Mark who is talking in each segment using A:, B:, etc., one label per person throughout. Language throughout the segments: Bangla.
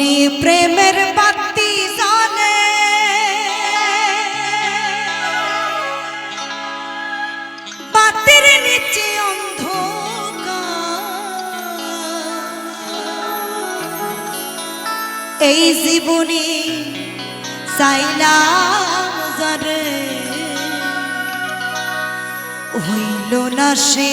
A: মনে প্রেমের বাতি জানে। বাতির নিচে অন্ধকার। এই জীবনে চাইলাম যারে। হইল না সে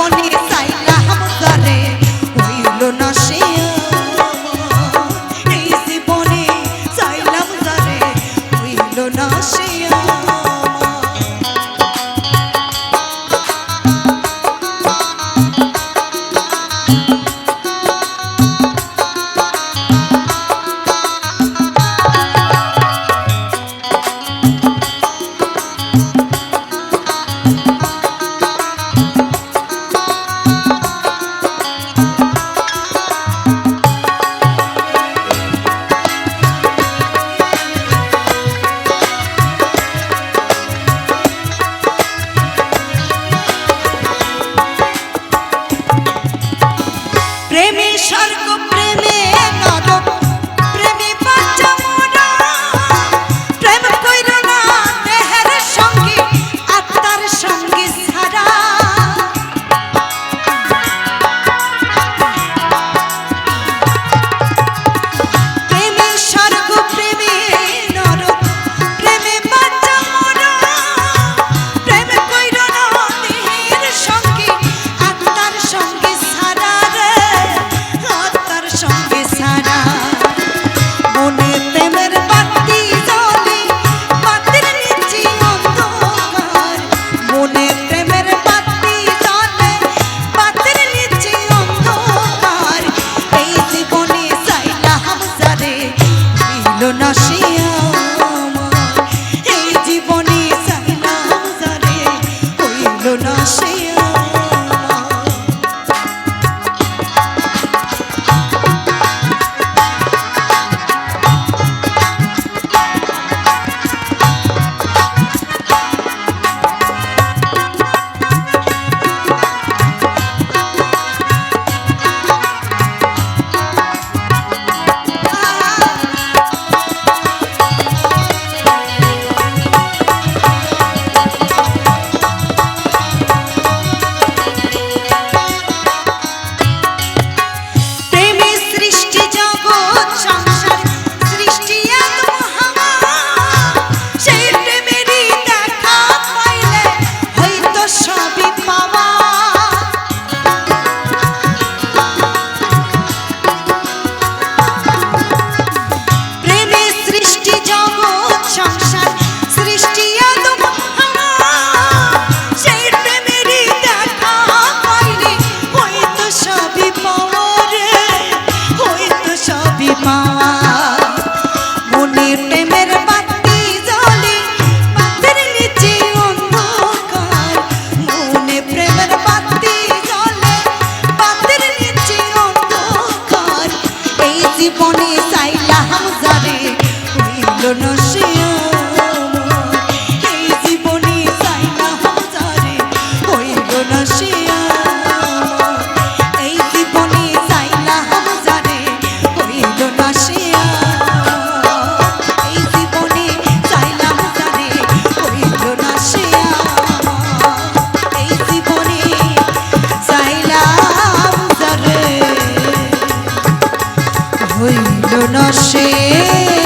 A: funny হইল না